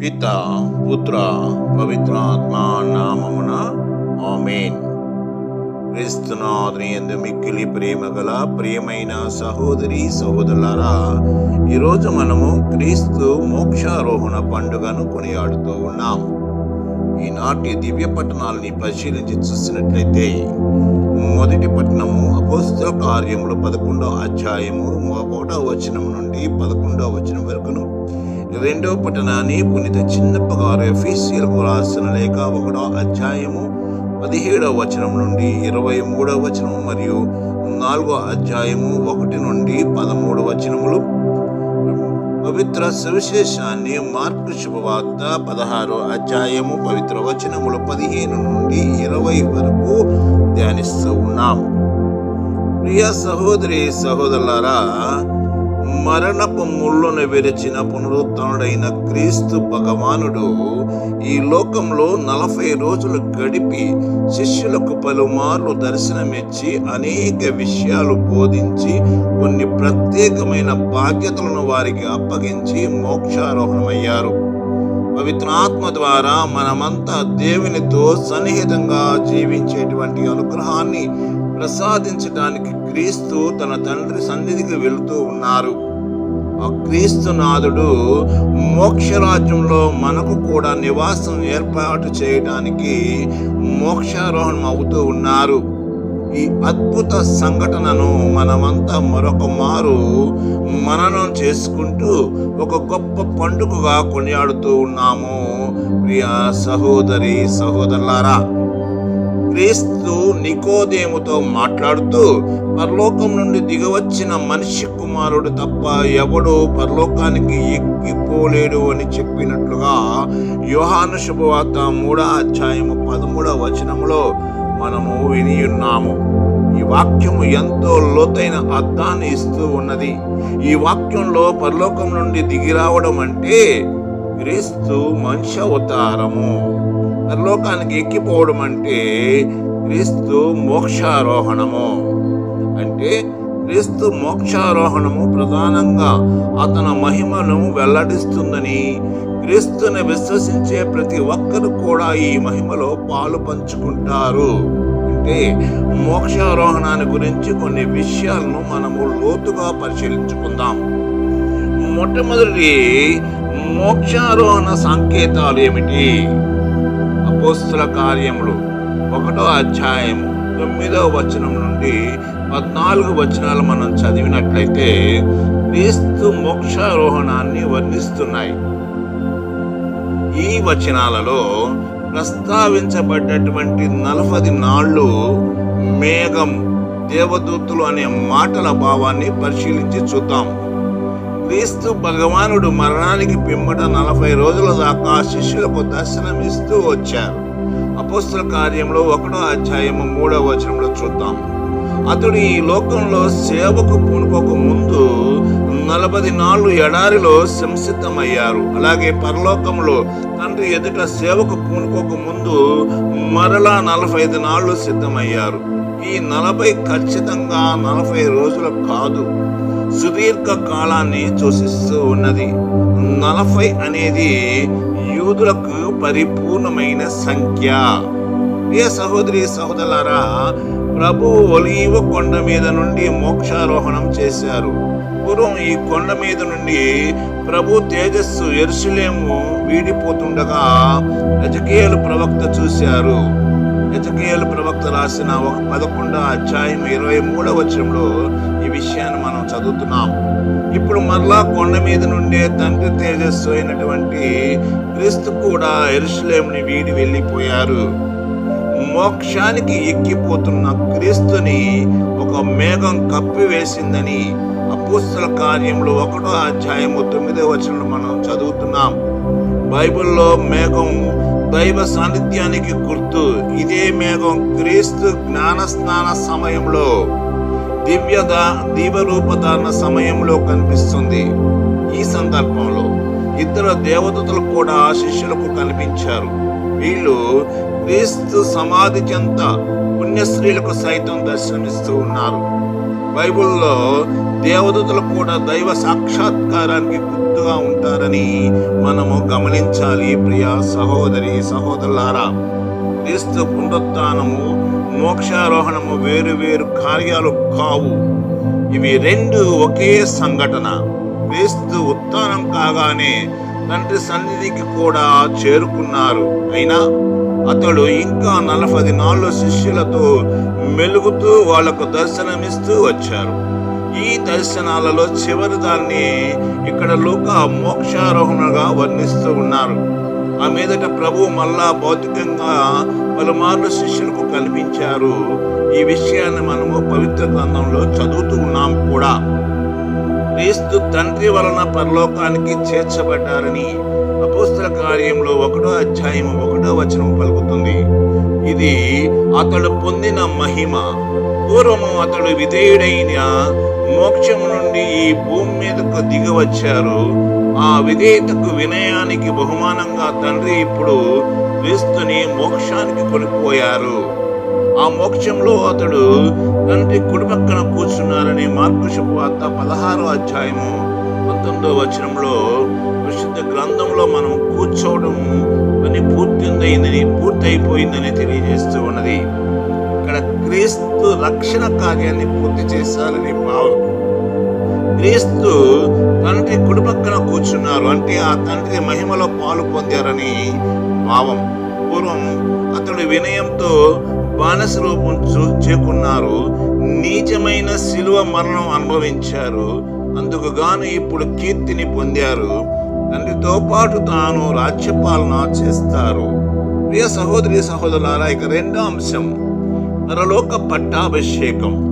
పిత పుత్ర పవిత్రాత్మ నామమున. ఆమెన్. క్రీస్తునాథుని ఎందు మిక్కిలి ప్రేమ గల ప్రియమైన సహోదరి సహోదరులారా ఈరోజు మనము క్రీస్తు మోక్షారోహణ పండుగను కొనియాడుతూ ఉన్నాం. ఈనాటి దివ్య పట్టణాలని పరిశీలించి చూసినట్లయితే మొదటి పట్టణము అపోస్తల కార్యములు పదకొండవ అధ్యాయము ఒకటో వచనం నుండి పదకొండవ వచనం వరకును. రెండవ పట్టణాన్ని పునీత చిన్నప్పగారు ఎఫీసీలకు రాసిన లేఖ ఒకటో అధ్యాయము పదిహేడవ వచనం నుండి ఇరవై మూడవ వచనం మరియు నాలుగో అధ్యాయము ఒకటి నుండి పదమూడు వచనములు. పవిత్ర సువిశేషాన్ని మార్పు శుభవార్త పదహారో అధ్యాయము పవిత్ర వచనములు పదిహేను నుండి ఇరవై వరకు ధ్యానిస్తూ ఉన్నాం. ప్రియ సహోదరి సహోదరులారా మరణపు ముళ్ళను విరిచిన పునరుత్డైన క్రీస్తు భగవానుడు ఈ లోకంలో నలభై రోజులు గడిపి శిష్యులకు పలుమార్లు దర్శనమిచ్చి అనేక విషయాలు బోధించి కొన్ని ప్రత్యేకమైన బాధ్యతలను వారికి అప్పగించి మోక్షారోహణమయ్యారు. పవిత్రాత్మ ద్వారా మనమంతా దేవునితో సన్నిహితంగా జీవించేటువంటి అనుగ్రహాన్ని ప్రసాదించడానికి క్రీస్తు తన తండ్రి సన్నిధికి వెళుతూ ఉన్నారు. క్రీస్తునాథుడు మోక్షరాజ్యంలో మనకు కూడా నివాసం ఏర్పాటు చేయడానికి మోక్షారోహణం అవుతూ ఉన్నారు. ఈ అద్భుత సంఘటనను మనమంతా మరొక మారు మననం చేసుకుంటూ ఒక గొప్ప పండుగగా కొనియాడుతూ ఉన్నాము. ప్రియ సహోదరి సహోదరులారా క్రీస్తు నికోదేముతో మాట్లాడుతూ పరలోకం నుండి దిగవచ్చిన మనిషి కుమారుడు తప్ప ఎవడు పరలోకానికి ఎక్కిపోలేడు అని చెప్పినట్లుగా యోహాను శుభవార్త మూడో అధ్యాయము పదమూడవ వచనములో మనము విని ఉన్నాము. ఈ వాక్యము ఎంతో లోతైన అర్థాన్ని ఇస్తూ ఉన్నది. ఈ వాక్యంలో పరలోకం నుండి దిగిరావడం అంటే క్రీస్తు మనిషి అవతారము. పరలోకానికి ఎక్కిపోవడం అంటే క్రీస్తు మోక్షారోహణము. అంటే క్రీస్తు మోక్షారోహణము ప్రధానంగా అతని మహిమను వెల్లడిస్తుందని క్రీస్తుని విశ్వసించే ప్రతి ఒక్కరు కూడా ఈ మహిమలో పాలు పంచుకుంటారు. అంటే మోక్షారోహణాన్ని గురించి కొన్ని విషయాలను మనము లోతుగా పరిశీలించుకుందాం. మొట్టమొదటి మోక్షారోహణ సంకేతాలు ఏమిటి? అపోస్తుల కార్యములు ఒకటో అధ్యాయము తొమ్మిదవ వచనం నుండి పద్నాలుగు వచనాలు మనం చదివినట్లయితే క్రీస్తు మోక్షారోహణాన్ని వర్ణిస్తున్నాయి. ఈ వచనాలలో ప్రస్తావించబడ్డటువంటి నలభది నాళ్ళు మేఘం దేవదూతులు అనే మాటల భావాన్ని పరిశీలించి చూద్దాం. క్రీస్తు భగవానుడు మరణానికి పిమ్మట నలభై రోజుల దాకా శిష్యులకు దర్శనం ఇస్తూ వచ్చారు. అపోస్తుల కార్యంలో ఒకటో అధ్యాయము మూడో వచనంలో చూద్దాం. అతడు ఈ లోకంలో సేవకు పూనుకోక ముందు నలభై నాలుగు ఎడారిలో సంసిద్ధమయ్యారు. అలాగే పరలోకంలో తండ్రి ఎదుట సేవకు పూనుకోక ముందు మరలా నలభై ఐదు నాళ్ళు సిద్ధమయ్యారు. ఈ నలభై ఖచ్చితంగా నలభై రోజులు కాదు సుదీర్ఘ కాలాన్ని సూచిస్తూ ఉన్నది. నలభై అనేది యూదులకు పరిపూర్ణమైన సంఖ్య. ప్రియ సహోదరి సహోదరులారా ప్రభు ఒలీవ కొండ మీద నుండి మోక్షారోహణం చేశారు. పూర్వం ఈ కొండ మీద నుండి ప్రభు తేజస్సు ఎరుసలేము వీడిపోతుండగా రజకీయలు ప్రవక్త చూశారు. యజకేయులు ప్రవక్త రాసిన ఒక పదకొండో అధ్యాయం ఇరవై మూడవ వచనంలో ఈ విషయాన్ని మనం చదువుతున్నాం. ఇప్పుడు మరలా కొండ మీద నుండే తండ్రి తేజస్సు అయినటువంటి క్రీస్తు కూడా ఎరుసలేముని వీడి వెళ్ళిపోయారు. మోక్షానికి ఎక్కిపోతున్న క్రీస్తుని ఒక మేఘం కప్పివేసిందని అపోస్తుల కార్యంలో ఒకటో అధ్యాయము తొమ్మిదో వచనం మనం చదువుతున్నాం. బైబిల్లో మేఘం దైవ సాన్నిధ్యానికి గుర్తు. ఇదే మేఘం క్రీస్తు జ్ఞాన స్నాన సమయంలో దివ్య దీవరూపధారణ సమయంలో కనిపిస్తుంది. ఈ సందర్భంలో ఇద్దరు దేవదూతలు కూడా శిష్యులకు కనిపించారు. వీళ్ళు క్రీస్తు సమాధి చెంత పుణ్యశ్రీలకు సైతం దర్శనమిస్తూ ఉన్నారు. బైబిల్లో దేవదూతలు కూడా దైవ సాక్షాత్కారానికి గుర్తుగా ఉంటారని మనము గమనించాలి. ప్రియ సహోదరి సహోదరులారా క్రీస్తు పునరుత్నము మోక్షారోహణము వేరు వేరు కార్యాలు కావు. ఇవి రెండు ఒకే సంఘటన. క్రీస్తు ఉత్థానం కాగానే తండ్రి సన్నిధికి కూడా చేరుకున్నారు. అయినా అతడు ఇంకా నలభై నాలుగు శిష్యులతో మెలుగుతూ వాళ్ళకు దర్శనమిస్తూ వచ్చారు. ఈ దర్శనాలలో చివరి దాన్ని ఇక్కడ లోక మోక్షారోహణగా వర్ణిస్తూ ఉన్నారు. ఆ మీదట ప్రభు మళ్ళా భౌతికంగా పలుమార్లు శిష్యులకు కనిపించారు ఈ విషయాన్ని మనము పవిత్ర గ్రంథంలో చదువుతూ ఉన్నాం కూడా. క్రీస్తు తండ్రి వలన పరలోకానికి చేర్చబడ్డారని అపోస్తల కార్యంలో ఒకటో అధ్యాయం ఒకటో వచనం పలుకుతుంది. ఇది అతడు పొందిన మహిమ. పూర్వము అతడు విధేయుడైన మోక్షము నుండి ఈ భూమి మీదకు దిగవచ్చారు. ఆ విధేయతకు వినయానికి బహుమానంగా తండ్రి ఇప్పుడు క్రీస్తుని మోక్షానికి కొనిపోయారు. ఆ మోక్షంలో అతడు తండ్రి కుడిపక్కన కూర్చున్నారని మార్పు శుభవార్త పదహారో అధ్యాయము పంతొమ్మిదో వచనంలో విశుద్ధ గ్రంథంలో మనం కూర్చోవడం పని పూర్తిందైందని పూర్తయిపోయిందని తెలియజేస్తూ ఉన్నది. ఇక్కడ క్రీస్తు రక్షణ కార్యాన్ని పూర్తి చేశారని భావం క్రీస్తు తండ్రి కుడి పక్కన కూర్చున్నారు అంటే ఆ తండ్రి మహిమలో పాలు పొందారని భావం. పూర్వం అతడు వినయంతో బానస రూపం చూ- చేకున్నారు. నీచమైన శిలువ మరణం అనుభవించారు. అందుకు గాను ఇప్పుడు కీర్తిని పొందారు. తండ్రితో పాటు తాను రాజ్యపాలన చేస్తారు. ప్రియ సహోదరి సహోదరులారా ఇక రెండో అంశం. పరలోక పట్టాభిషేకం.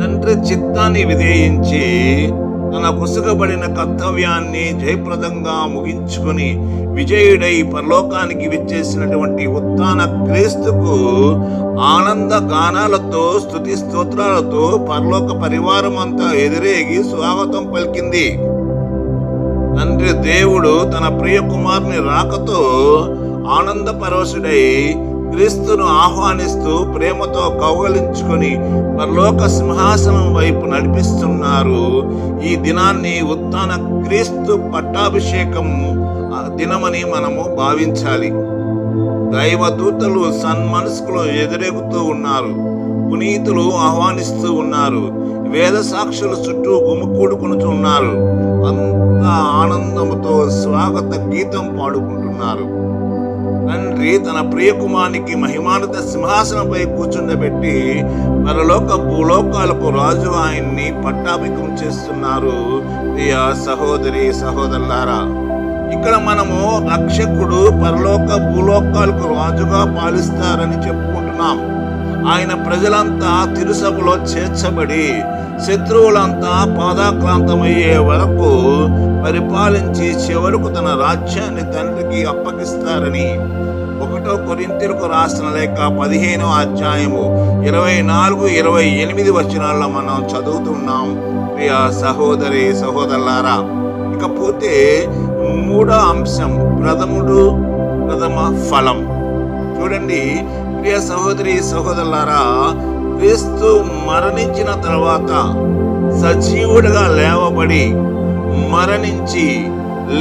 తండ్రి చిత్తాన్ని విధేయించి తన కుసగబడిన కర్తవ్యాన్ని జయప్రదంగా ముగించుకొని విజయుడై పరలోకానికి విచ్చేసినటువంటి ఉత్థాన క్రీస్తుకు ఆనంద గానాలతో స్తుతి స్తోత్రాలతో పరలోక పరివారం అంతా ఎదురేగి స్వాగతం పలికింది. తండ్రి దేవుడు తన ప్రియ కుమారుని రాకతో ఆనంద పరవశుడై క్రీస్తును ఆహ్వానిస్తూ ప్రేమతో కౌగలించుకొని పరలోక సింహాసనం వైపు నడిపిస్తున్నారు. ఈ దినాన్ని ఉత్తాన క్రీస్తు పట్టాభిషేకం దినమని మనము భావించాలి. దైవదూతలు సన్మనస్కులు ఎదురెగుతూ ఉన్నారు. పునీతులు ఆహ్వానిస్తూ ఉన్నారు. వేద సాక్షులు చుట్టూ గుమికూడుకుంటూ ఉన్నారు ఆనందంతో స్వాగత గీతం పాడుకుంటున్నారు. తండ్రి తన ప్రియకుమానికి మహిమానిత సింహాసనంపై కూర్చుండబెట్టి పరలోక భూలోకాలకు రాజు ఆయన్ని పట్టాభికం చేస్తున్నారు. ప్రియ సహోదరి సహోదరులారా ఇక్కడ మనము రక్షకుడు పరలోక భూలోకాలకు రాజుగా పాలిస్తారని చెప్పుకుంటున్నాం. ఆయన ప్రజలంతా తిరుసభలో చేర్చబడి శత్రువులంతా పాదాక్రాంతమయ్యే వరకు పరిపాలించి చివరకు తన రాజ్యాన్ని తండ్రికి అప్పగిస్తారని ఒకటో కొరింతలకు రాసిన లేక పదిహేనో అధ్యాయము ఇరవై నాలుగు ఇరవై ఎనిమిది వచనాల్లో మనం చదువుతున్నాం. ప్రియ సహోదరి సహోదరులారా ఇకపోతే మూడో అంశం ప్రథముడు ప్రథమ ఫలం. చూడండి ప్రియ సహోదరి సహోదరులారా క్రీస్తు మరణించిన తర్వాత సజీవుడిగా లేవబడి మరణించి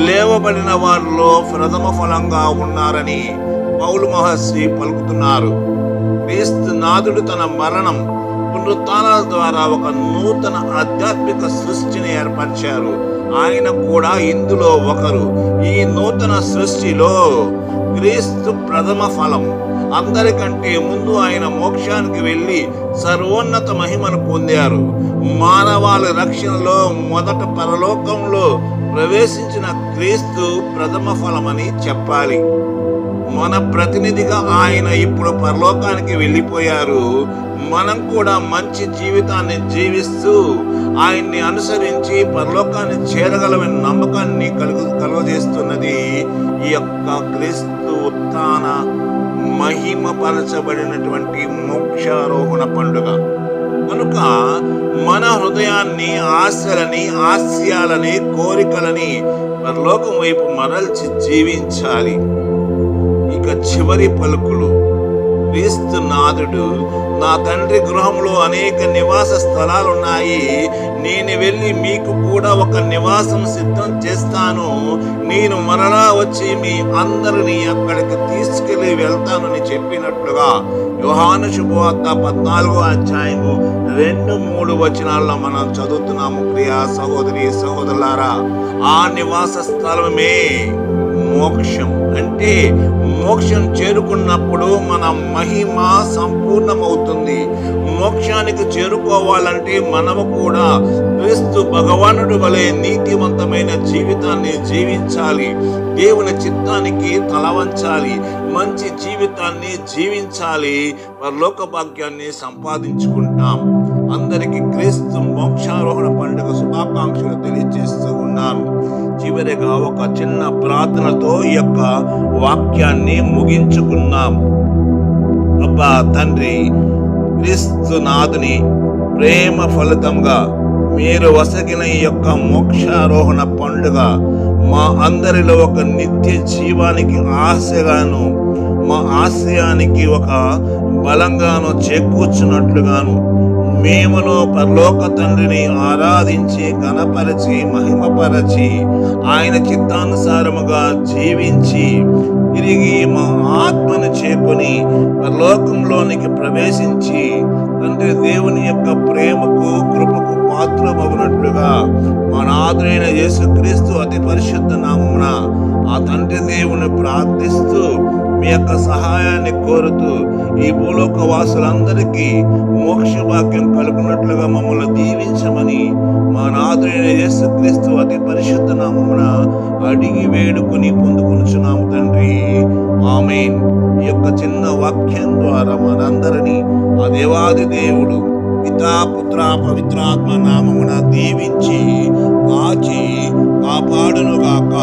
లేవబడిన వారిలో ప్రథమ ఫలంగా ఉన్నారని పౌలు మహర్షి పలుకుతున్నారు. క్రీస్తు నాథుడు తన మరణం పునరుత్నాల ద్వారా ఒక నూతన ఆధ్యాత్మిక సృష్టిని ఏర్పరిచారు. ఆయన కూడా ఇందులో ఒకరు. ఈ నూతన సృష్టిలో క్రీస్తు ప్రథమ ఫలం. అందరికంటే ముందు ఆయన మోక్షానికి వెళ్ళి సర్వోన్నత మహిమను పొందారు. మానవాళి రక్షణలో మొదట పరలోకంలో ప్రవేశించిన క్రీస్తు ప్రథమ ఫలమని చెప్పాలి. మన ప్రతినిధిగా ఆయన ఇప్పుడు పరలోకానికి వెళ్ళిపోయారు. మనం కూడా మంచి జీవితాన్ని జీవిస్తూ ఆయన్ని అనుసరించి పరలోకాన్ని చేరగలమని నమ్మకాన్ని కలుగు కలుగజేస్తున్నది ఈ యొక్క క్రీస్తు ఉత్థాన మహిమపరచబడినటువంటి మోక్షారోహణ పండుగ. కనుక మన హృదయాన్ని ఆశలని ఆశయాలని కోరికలని పరలోకం వైపు మరల్చి జీవించాలి. ఇక చివరి పలుకులు. క్రీస్తు నాథుడు నా తండ్రి గృహంలో అనేక నివాస స్థలాలు ఉన్నాయి నేను వెళ్ళి మీకు కూడా ఒక నివాసం సిద్ధం చేస్తాను. నేను మరలా వచ్చి మీ అందరినీ అక్కడికి తీసుకెళ్ళి వెళ్తానని చెప్పినట్లుగా యోహాను శుభవార్త పద్నాలుగో అధ్యాయము రెండు మూడు వచనాల్లో మనం చదువుతున్నాము. ప్రియా సహోదరి సహోదరులారా ఆ నివాస స్థలమే మోక్షం అంటే మోక్షం చేరుకున్నప్పుడు మన మహిమ సంపూర్ణమవుతుంది. మోక్షానికి చేరుకోవాలంటే మనము కూడా క్రీస్తు భగవానుడు వలె నీతివంతమైన జీవితాన్ని జీవించాలి. దేవుని చిత్తానికి తలవంచాలి మంచి జీవితాన్ని జీవించాలి. పరలోక భాగ్యాన్ని సంపాదించుకుంటాం. అందరికీ క్రీస్తు మోక్షారోహణ పండుగ శుభాకాంక్షలు తెలియజేస్తూ ఉన్నాను. చివరిగా ఒక చిన్న ప్రార్థనతో ఈ యొక్క వాక్యాన్ని ముగించుకున్నాం. అబ్బా తండ్రి క్రీస్తునాథుని ప్రేమ ఫలితంగా మీరు వసగిన ఈ యొక్క మోక్షారోహణ పండుగ మా అందరిలో ఒక నిత్య జీవానికి ఆశగాను మా ఆశయానికి ఒక బలంగాను చేకూర్చున్నట్లుగాను మేమును పరలోక తండ్రిని ఆరాధించి గణపరచి మహిమపరచి ఆయన చిత్తానుసారముగా జీవించి తిరిగి మా ఆత్మను చేకొని పరలోకంలోనికి ప్రవేశించి తండ్రి దేవుని యొక్క ప్రేమకు కృపకు పాత్రమగునట్లుగా మా నాథుడైన యేసుక్రీస్తు అతి పరిశుద్ధ నామమున ఆ తండ్రి దేవుని ప్రార్థిస్తూ మీ యొక్క సహాయాన్ని కోరుతూ ఈ భూలోక వాసులందరికీ మోక్ష భాగ్యం కలుగునట్లుగా మమ్మల్ని దీవించమని మా నాదుడైన యేసుక్రీస్తు అతి పరిశుద్ధ నామమున అడిగి వేడుకొని పొందుకొనుచున్నాము తండ్రి. ఆమెన్. ఈ యొక్క చిన్న వాక్యం ద్వారా మనందరినీ ఆ దేవాది దేవుడు పితా పుత్ర పవిత్రాత్మ నామమున దీవించి కాచి కాపాడునుగాక.